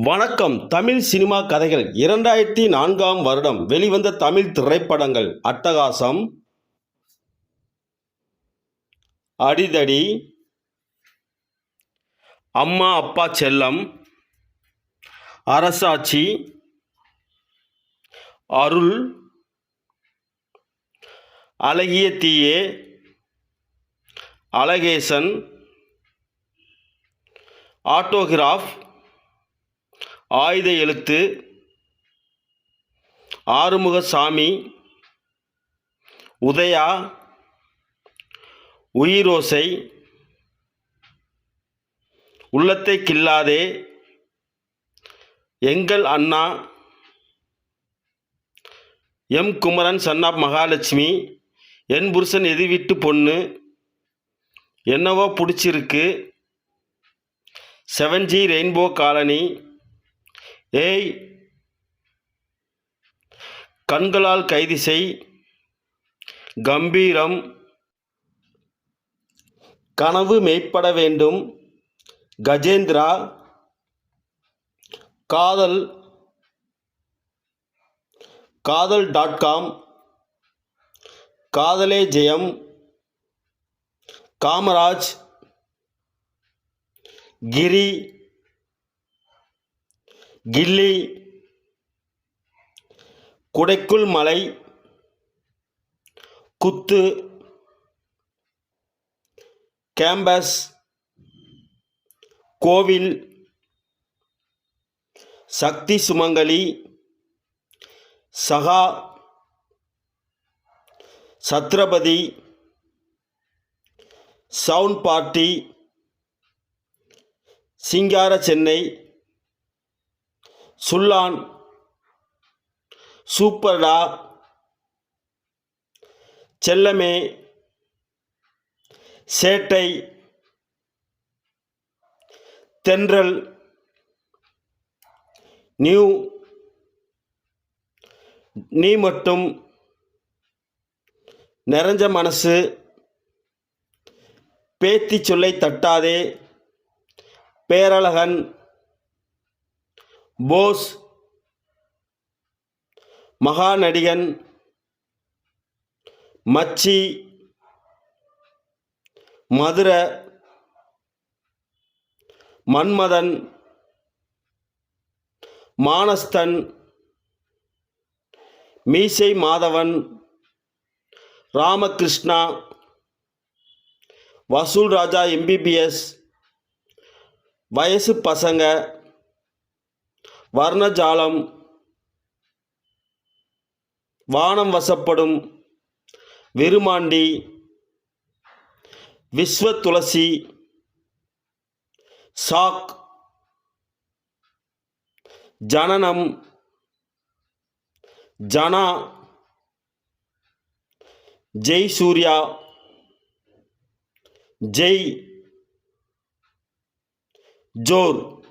வணக்கம். தமிழ் சினிமா கதைகள். இரண்டாயிரத்தி நான்காம் வருடம். வெளிவந்த தமிழ் திரைப்படங்கள். அட்டகாசம். அடிதடி. அம்மா அப்பா செல்லம். அரசாட்சி. அருள். அழகிய Theeye. Azhagesan. Autograph. Aayutha Ezhuthu Arumugasamy Udhaya Uyirosai Ullathai Killathe Engal Anna M Kumaran son of Mahalakshmi En Purushan Ethu Ponnu என்னவோ பிடிச்சிருக்கு செவன் ஜி ரெயின்போ காலனி ஏய் கண்களால் கைது செய் கம்பீரம் கனவு மெய்ப்பட வேண்டும் கஜேந்திரா காதல் காதல் டாட் காம் காதலே ஜெயம் காமராஜ் கிரி கில்லி குடைக்குள் மலை குத்து கேம்பஸ் கோவில் சக்தி சுமங்கலி சகா சத்ரபதி சவுண்ட் பார்ட்டி சிங்கார சென்னை சுல்லான் சூப்பர்டா செல்லமே சேட்டை தென்றல் நியூ நீ மட்டும் நிறைஞ்ச மனசு பேத்தி சொல்லை தட்டாதே பேரழகன் போஸ் மகாநடிகன் மச்சி மதுரை மன்மதன் மானஸ்தன் மீசை மாதவன் ராமகிருஷ்ணா வசூல் ராஜா எம்பிபிஎஸ் வயசு பசங்க வர்ணஜாலம். வானம் வசப்படும். வெறுமாண்டி விஸ்வ துளசி சாக். ஜனனம். ஜனா. ஜெய் சூர்யா. ஜெய். ஜோர்.